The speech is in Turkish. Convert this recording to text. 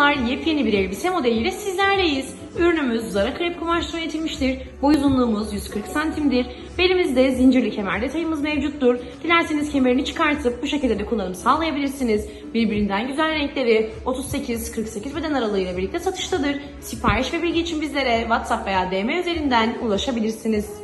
hanımlar yepyeni bir elbise modeliyle sizlerleyiz. Ürünümüz Zara krep kumaştan üretilmiştir. Boy uzunluğumuz 140 santimdir. Belimizde zincirli kemer detayımız mevcuttur. Dilerseniz kemerini çıkartıp bu şekilde de kullanım sağlayabilirsiniz. Birbirinden güzel renkleri 38-48 beden aralığıyla birlikte satıştadır. Sipariş ve bilgi için bizlere WhatsApp veya DM üzerinden ulaşabilirsiniz.